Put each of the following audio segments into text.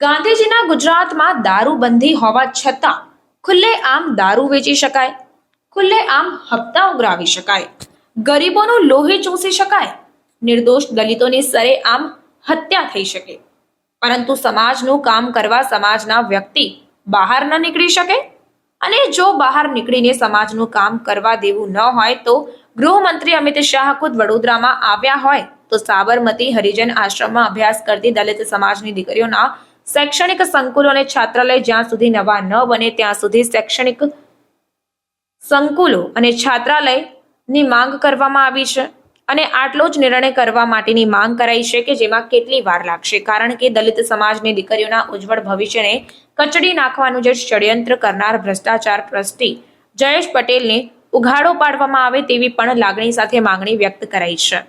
ગાંધીજીના ગુજરાતમાં દારૂબંધી હોવા છતાં ખુલ્લેઆમ દારૂ વેચી શકાય ખુલ્લેઆમ હપ્તા ઉઘરાવી શકાય. ગરીબોનું લોહી ચૂસી શકાય, નિર્દોષ દલિતોની સરેઆમ હત્યા થઈ શકે. પરંતુ સમાજનું કામ કરવા સમાજના વ્યક્તિ બહાર ન નીકળી શકે? અને જો બહાર નીકળીને સમાજનું કામ કરવા દેવું ન હોય તો ગૃહમંત્રી અમિત શાહ ખુદ વડોદરામાં આવ્યા હોય તો સાબરમતી હરિજન આશ્રમમાં અભ્યાસ કરતી દલિત સમાજની દીકરીઓના શૈક્ષણિક સંકુલો અને છાત્રાલય જ્યાં સુધી નવા ન બને, ત્યાં સુધી શૈક્ષણિક સંકુલો અને છાત્રાલયની માંગ કરવામાં આવી છે અને આટલો જ નિર્ણય કરવા માટેની માંગ કરાઈ છે કે જેમાં કેટલી વાર લાગશે. કારણ કે દલિત સમાજની દીકરીઓના ઉજ્જવળ ભવિષ્યને કચડી નાખવાનું જે ષડયંત્ર કરનાર ભ્રષ્ટાચાર ટ્રસ્ટી જયેશ પટેલને ઉઘાડો પાડવામાં આવે તેવી પણ લાગણી સાથે માંગણી વ્યક્ત કરાઈ છે.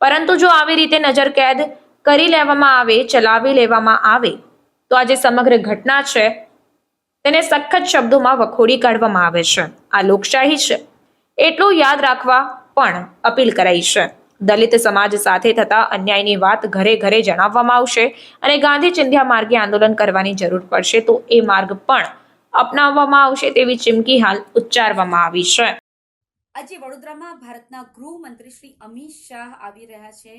પરંતુ જો આવી રીતે નજર કેદ કરી લેવામાં આવે, ચલાવી લેવામાં આવે, તો આજે સમગ્ર ઘટના છે, તેને સખત શબ્દોમાં વખોડી કાઢવામાં આવે છે. આ લોકશાહી છે. એટલું યાદ રાખવા પણ અપીલ કરાઈ છે. દલિત સમાજ સાથે થતા અન્યાયની વાત ઘરે ઘરે જણાવવામાં આવશે અને ગાંધી ચિંધ્યા માર્ગે આંદોલન કરવાની જરૂર પડશે, તો એ માર્ગ પણ અપનાવવામાં આવશે તેવી ચીમકી હાલ ઉચ્ચારવામાં આવી છે. આજે વડોદરામાં ભારતના ગૃહમંત્રી શ્રી અમિત શાહ આવી રહ્યા છે.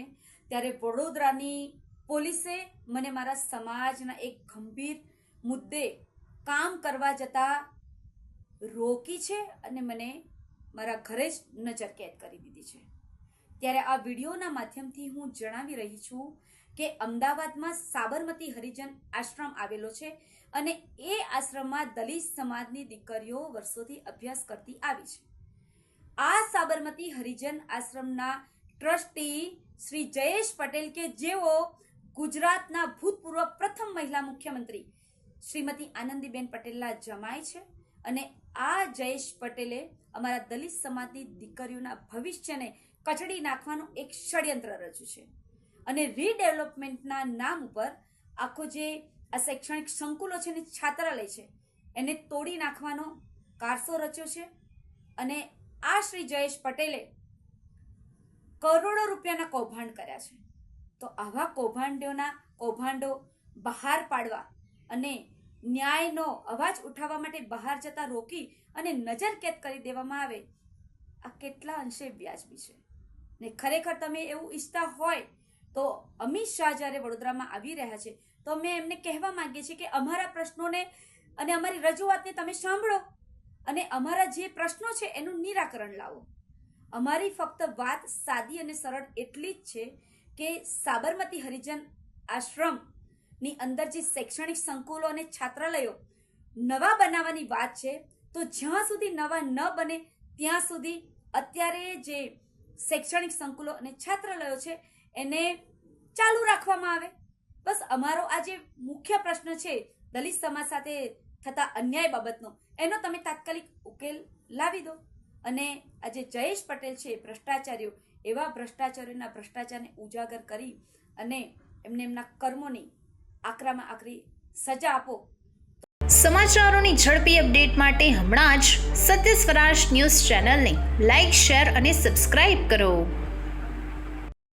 ત્યારે વડોદરાની પોલીસે મને મારા સમાજના એક ગંભીર મુદ્દે કામ કરવા જતા રોકી છે અને મને મારા ઘરે જ નજરકેદ કરી દીધી છે. ત્યારે આ વિડીયોના માધ્યમથી હું જણાવી રહી છું કે અમદાવાદમાં સાબરમતી હરિજન આશ્રમ આવેલો છે અને એ આશ્રમમાં દલિત સમાજની દીકરીઓ વર્ષોથી અભ્યાસ કરતી આવી છે. સાબરમતી હરિજન આશ્રમના ટ્રસ્ટી શ્રી જયેશ પટેલ કે જેઓ ગુજરાતના ભૂતપૂર્વ પ્રથમ મહિલા મુખ્યમંત્રી શ્રીમતી આનંદીબેન પટેલના જમાય છે અને આ જયેશ પટેલે અમારા દલિત સમાજની દીકરીઓના ભવિષ્યને કચડી નાખવાનું એક ષડયંત્ર રચ્યું છે. અને રીડેવલપમેન્ટના નામ ઉપર આખો જે આ શૈક્ષણિક સંકુલો છે ને છાત્રાલય છે, એને તોડી નાખવાનો કારસો રચ્યો છે અને આ શ્રી જયેશ પટેલે કરોડો રૂપિયાના કૌભાંડ કર્યા છે. તો આવા કૌભાંડોના કૌભાંડો બહાર પાડવા અને ન્યાયનો અવાજ ઉઠાવવા માટે બહાર જતા રોકી અને નજરકેદ કરી દેવામાં આવે, આ કેટલા અંશે વ્યાજબી છે. ને ખરેખર તમે એવું ઈચ્છતા હોય તો અમિત શાહ જ્યારે વડોદરામાં આવી રહ્યા છે, તો અમે એમને કહેવા માંગીએ છીએ કે અમારા પ્રશ્નોને અને અમારી રજૂઆતને તમે સાંભળો. અને અમારા જે પ્રશ્નો છે એનું નિરાકરણ લાવો. અમારી ફક્ત વાત સાદી અને સરળ એટલી જ છે કે સાબરમતી હરિજન આશ્રમની અંદર જે શૈક્ષણિક સંકુલો અને છાત્રાલયો નવા બનાવવાની વાત છે, તો જ્યાં સુધી નવા ન બને ત્યાં સુધી અત્યારે જે શૈક્ષણિક સંકુલો અને છાત્રાલયો છે એને ચાલુ રાખવામાં આવે. બસ અમારો આ જે મુખ્ય પ્રશ્ન છે, દલિત સમાજ સાથે થતા અન્યાય બાબતનો એનો તમે તાત્કાલિક ઉકેલ લાવી દો. અને આજે જયેશ પટેલ છે ભ્રષ્ટાચારીઓ, એવા ભ્રષ્ટાચારીઓના ભ્રષ્ટાચારને ઉજાગર કરી અને એમને એમના કર્મોની આકરામાં આકરી સજા આપો. સમાચારોની ઝડપી અપડેટ માટે હમણાં જ સત્ય સ્વરાજ ન્યૂઝ ચેનલને લાઇક શેર અને સબસ્ક્રાઇબ કરો.